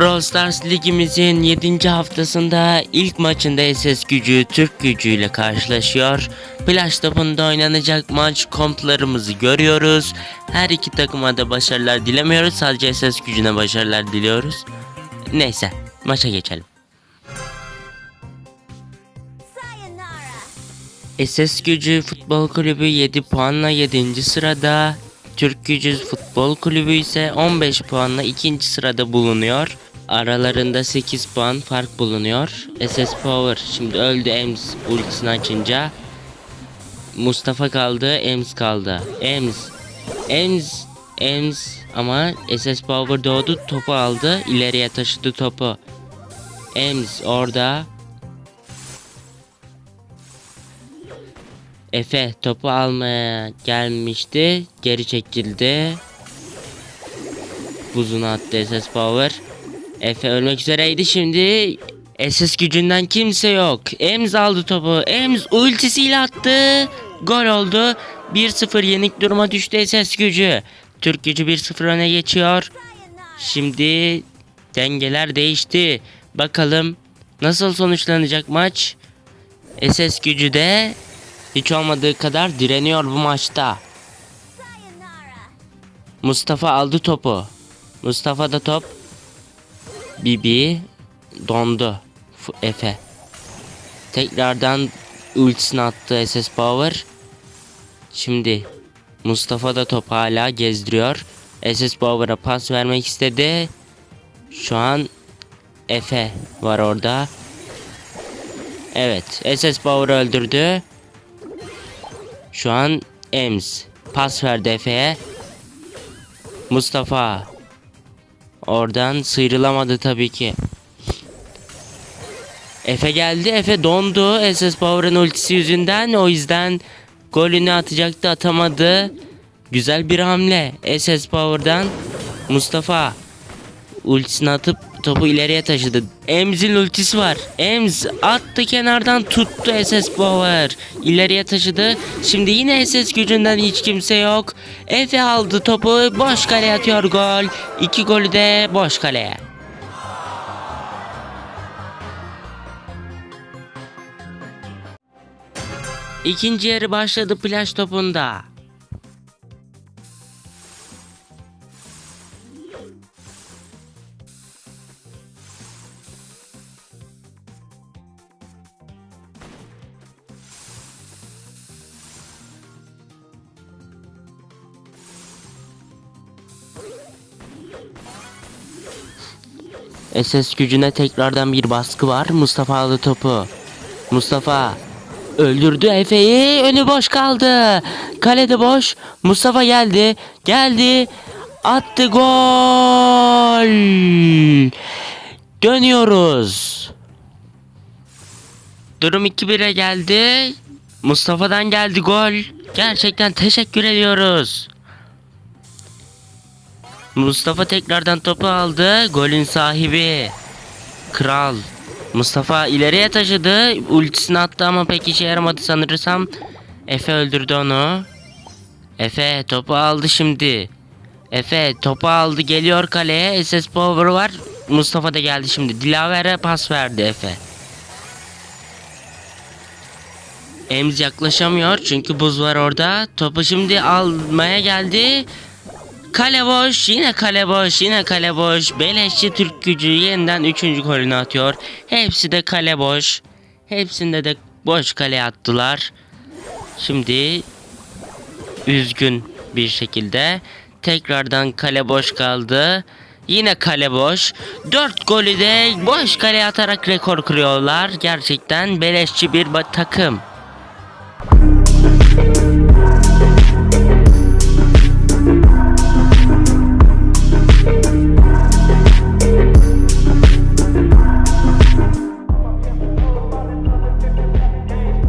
Brawl Stars ligimizin 7. haftasında ilk maçında SS gücü Türk gücüyle karşılaşıyor. Plaj topunda oynanacak maç komplarımızı görüyoruz. Her iki takıma da başarılar dilemiyoruz. Sadece SS gücüne başarılar diliyoruz. Neyse maça geçelim. SS Gücü Futbol Kulübü 7 puanla 7. sırada. Türk Gücü Futbol Kulübü ise 15 puanla 2. sırada bulunuyor. Aralarında 8 puan fark bulunuyor. SS Power şimdi öldü Ems ultisini açınca. Mustafa kaldı, Ems kaldı. Ems, Ems, Ems ama SS Power doğdu topu aldı. ileriye taşıdı topu. Ems orada. Efe topu almaya gelmişti. Geri çekildi. Buzunu attı SS Power. Efe ölmek üzereydi şimdi. SS gücünden kimse yok. Ems aldı topu. Ems ultisiyle attı. Gol oldu. 1-0 yenik duruma düştü SS gücü. Türk gücü 1-0 öne geçiyor. Şimdi dengeler değişti. Bakalım nasıl sonuçlanacak maç? SS gücü de hiç olmadığı kadar direniyor bu maçta. Mustafa aldı topu. Mustafa da top. Bibi dondu. F- Efe. Tekrardan ultisini attı SS Power. Şimdi Mustafa da top hala gezdiriyor. SS Power'a pas vermek istedi. Şu an Efe var orada. Evet, SS Power öldürdü. Şu an Ems pas verdi Efe'ye. Mustafa oradan sıyrılamadı tabii ki. Efe geldi. Efe dondu. SS Power'ın ultisi yüzünden. O yüzden golünü atacaktı atamadı. Güzel bir hamle. SS Power'dan Mustafa ultisini atıp topu ileriye taşıdı. Ems'in ultisi var. Ems attı kenardan tuttu SS Power. İleriye taşıdı. Şimdi yine SS gücünden hiç kimse yok. Efe aldı topu. Boş kaleye atıyor gol. İki golü de boş kaleye. İkinci yarı başladı plaj topunda. SS gücüne tekrardan bir baskı var. Mustafa aldı topu. Mustafa öldürdü Efe'yi. Önü boş kaldı. Kalede boş. Mustafa geldi. Geldi. Attı gol. Dönüyoruz. Durum 2-1'e geldi. Mustafa'dan geldi gol. Gerçekten teşekkür ediyoruz. Mustafa tekrardan topu aldı. Golün sahibi. Kral. Mustafa ileriye taşıdı. Ultisini attı ama pek işe yaramadı sanırsam. Efe öldürdü onu. Efe topu aldı şimdi. Efe topu aldı geliyor kaleye. SS Power var. Mustafa da geldi şimdi. Dilaver'e pas verdi Efe. Emz yaklaşamıyor çünkü buz var orada. Topu şimdi almaya geldi. Kale boş, yine kale boş, yine kale boş. Beleşçi Türk gücü yeniden 3. golünü atıyor. Hepsi de kale boş. Hepsinde de boş kale attılar. Şimdi üzgün bir şekilde tekrardan kale boş kaldı. Yine kale boş. 4 golü de boş kale atarak rekor kırıyorlar. Gerçekten beleşçi bir takım.